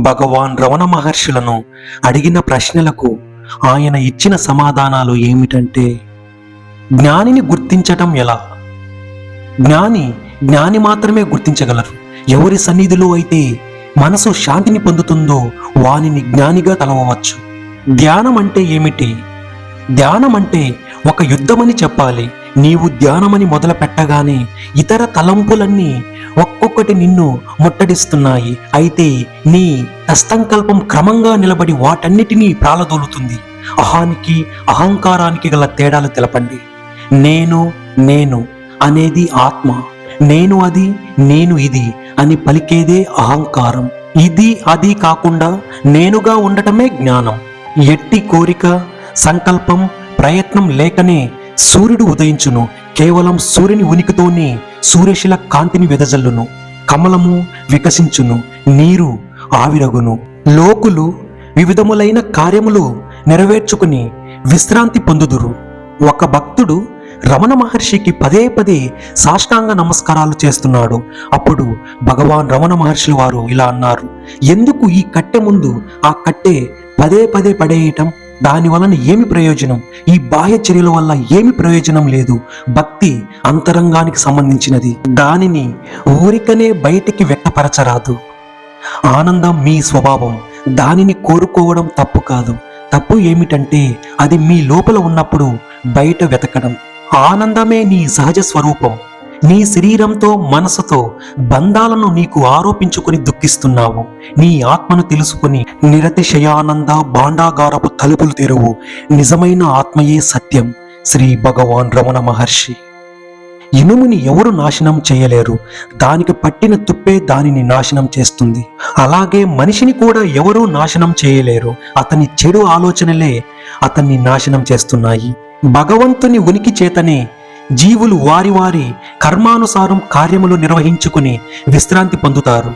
భగవాన్ రమణ మహర్షులను అడిగిన ప్రశ్నలకు ఆయన ఇచ్చిన సమాధానాలు ఏమిటంటే జ్ఞానిని గుర్తించటం ఎలా? జ్ఞాని జ్ఞాని మాత్రమే గుర్తించగలరు. ఎవరి సన్నిధిలో అయితే మనసు శాంతిని పొందుతుందో వానిని జ్ఞానిగా తలవవచ్చు. ధ్యానం అంటే ఏమిటి? ధ్యానం అంటే ఒక యుద్ధమని చెప్పాలి. నీవు ధ్యానమని మొదలు పెట్టగానే ఇతర తలంపులన్నీ ఒక్కొక్కటి నిన్ను ముట్టడిస్తున్నాయి. అయితే నీ అస్తంకల్పం క్రమంగా నిలబడి వాటన్నిటినీ ప్రాలదోలుతుంది. అహానికి అహంకారానికి గల తేడాలు తెలపండి. నేను నేను అనేది ఆత్మ. నేను అది నేను ఇది అని పలికేదే అహంకారం. ఇది అది కాకుండా నేనుగా ఉండటమే జ్ఞానం. ఎట్టి కోరిక సంకల్పం ప్రయత్నం లేకనే సూర్యుడు ఉదయించును. కేవలం సూర్యుని ఉనికితోనే సూర్యశిల కాంతిని వెదజల్లును. కమలము వికసించును నీరు ఆవిరగును. లోకులు వివిధములైన కార్యములు నెరవేర్చుకుని విశ్రాంతి పొందుదురు. ఒక భక్తుడు రమణ మహర్షికి పదే పదే సాష్టాంగ నమస్కారాలు చేస్తున్నాడు. అప్పుడు భగవాన్ రమణ మహర్షి వారు ఇలా అన్నారు ఎందుకు ఈ కట్టె ముందు ఆ కట్టె పదే పదే పడేయటం? దాని వలన ఏమి ప్రయోజనం? ఈ బాహ్య చర్యల వల్ల ఏమి ప్రయోజనం లేదు? భక్తి అంతరంగానికి సంబంధించినది. దానిని ఊరికనే బయటికి వ్యక్తపరచరాదు. ఆనందం మీ స్వభావం. దానిని కోరుకోవడం తప్పు కాదు. తప్పు ఏమిటంటే అది మీ లోపల ఉన్నప్పుడు బయట వెతకడం. ఆనందమే నీ సహజ స్వరూపం. నీ శరీరంతో మనసుతో బంధాలను నీకు ఆరోపించుకుని దుఃఖిస్తున్నావు. నీ ఆత్మను తెలుసుకుని నిరతిశయానంద భాండాగారపు తలుపులు తెరువు. నిజమైన ఆత్మయే సత్యం. శ్రీ భగవాన్ రమణ మహర్షి. ఇనుముని ఎవరు నాశనం చేయలేరు. దానికి పట్టిన తుప్పే దానిని నాశనం చేస్తుంది. అలాగే మనిషిని కూడా ఎవరూ నాశనం చేయలేరు. అతని చెడు ఆలోచనలే అతన్ని నాశనం చేస్తున్నాయి. భగవంతుని ఉనికి చేతనే జీవులు వారి వారి కర్మానుసారం కార్యములు నిర్వహించుకుని విశ్రాంతి పొందుతారు.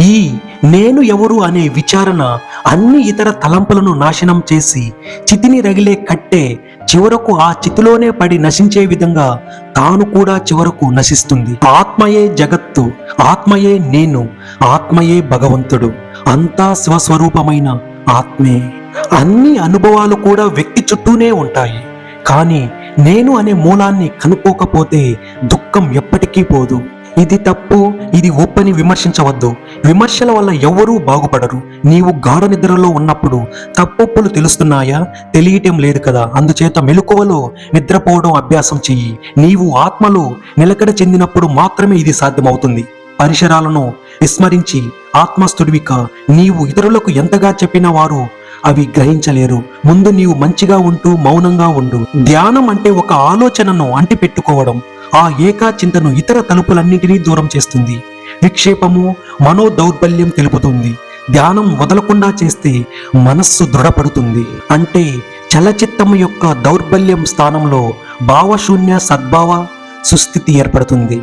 ఈ నేను ఎవరు అనే విచారణ అన్ని ఇతర తలంపులను నాశనం చేసి చితిని రగిలే కట్టే చివరకు ఆ చితిలోనే పడి నశించే విధంగా తాను కూడా చివరకు నశిస్తుంది. ఆత్మయే జగత్తు ఆత్మయే నేను ఆత్మయే భగవంతుడు అంతా శివస్వరూపమైన ఆత్మే. అన్ని అనుభవాలు కూడా వ్యక్తి చుట్టూనే ఉంటాయి. కానీ నేను అనే మూలాన్ని కనుక్కోకపోతే దుఃఖం ఎప్పటికీ పోదు. ఇది తప్పు ఇది ఒప్పని విమర్శించవద్దు. విమర్శల వల్ల ఎవరూ బాగుపడరు. నీవు గాఢ నిద్రలో ఉన్నప్పుడు తప్పొప్పులు తెలుస్తున్నాయా? తెలియటం లేదు కదా. అందుచేత మెలుకువలో నిద్రపోవడం అభ్యాసం చెయ్యి. నీవు ఆత్మలో నిలకడ చెందినప్పుడు మాత్రమే ఇది సాధ్యమవుతుంది. పరిసరాలను విస్మరించి ఆత్మస్థుడివిక నీవు ఇతరులకు ఎంతగా చెప్పిన వారు అవి గ్రహించలేరు. ముందు నీవు మంచిగా ఉంటూ మౌనంగా ఉండు. ధ్యానం అంటే ఒక ఆలోచనను అంటిపెట్టుకోవడం. ఆ ఏకాచింతను ఇతర తలుపులన్నింటినీ దూరం చేస్తుంది. విక్షేపము మనో దౌర్బల్యం తెలుపుతుంది. ధ్యానం వదలకుండా చేస్తే మనస్సు దృఢపడుతుంది. అంటే చలచిత్తము యొక్క దౌర్బల్యం స్థానంలో భావశూన్య సద్భావ సుస్థితి ఏర్పడుతుంది.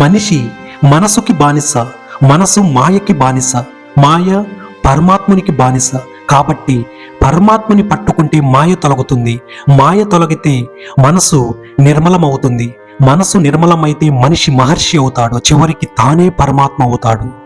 మనిషి మనసుకి బానిస మనసు మాయకి బానిస మాయ పరమాత్మునికి బానిస కాబట్టి పరమాత్మని పట్టుకుంటే మాయ తొలగుతుంది. మాయ తొలగితే మనసు నిర్మలమవుతుంది. మనసు నిర్మలమైతే మనిషి మహర్షి అవుతాడు. చివరికి తానే పరమాత్మ అవుతాడు.